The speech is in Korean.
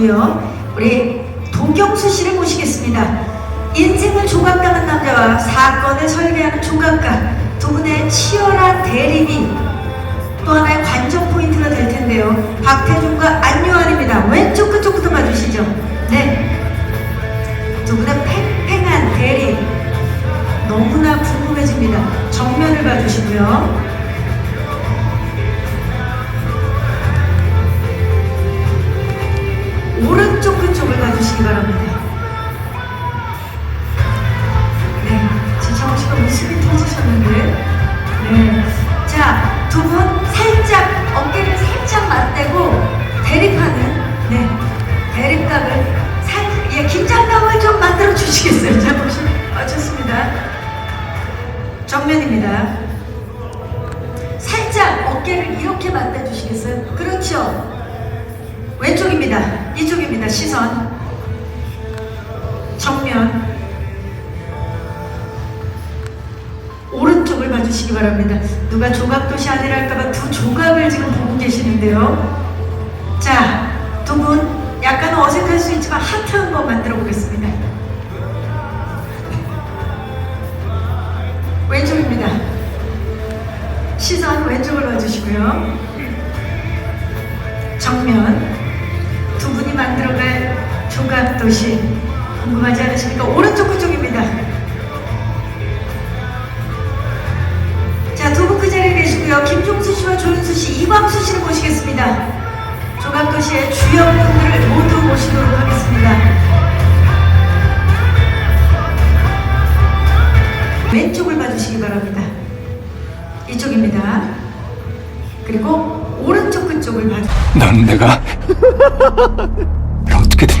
봐주시고요. 우리 도경수 씨를 모시겠습니다. 인생을 조각당한 남자와 사건을 설계하는 조각가 두 분의 치열한 대립이 또 하나의 관전 포인트가 될 텐데요. 박태준과 안요한입니다. 왼쪽 끝쪽부터 봐주시죠. 네. 두 분의 팽팽한 대립 너무나 궁금해집니다. 정면을 봐주시고요. 주시기 바랍니다. 네, 지창호 씨가 웃음이 터지셨는데, 네, 자, 두 분 살짝 어깨를 살짝 맞대고 대립하는, 네, 대립각을 살, 예, 긴장감을 좀 만들어 주시겠어요? 자, 보시, 어, 좋습니다. 정면입니다. 살짝 어깨를 이렇게 맞대 주시겠어요? 그렇죠. 왼쪽입니다. 이쪽입니다. 시선. 정면. 오른쪽을 봐주시기 바랍니다. 누가 조각도시 아니랄까봐 두 조각을 지금 보고 계시는데요. 자, 두 분 약간 어색할 수 있지만 하트 한번 만들어 보겠습니다. 왼쪽입니다. 시선 왼쪽을 봐주시고 않으십니까? 오른쪽 그쪽입니다. 자, 두 분 그 자리에 계시고요. 김종수 씨와 조윤수 씨, 이광수 씨를 모시겠습니다. 조각도시의 주연분들을 모두 모시도록 하겠습니다. 왼쪽을 봐주시기 바랍니다. 이쪽입니다. 그리고 오른쪽 끝쪽을 봐주 넌 내가 어떻게든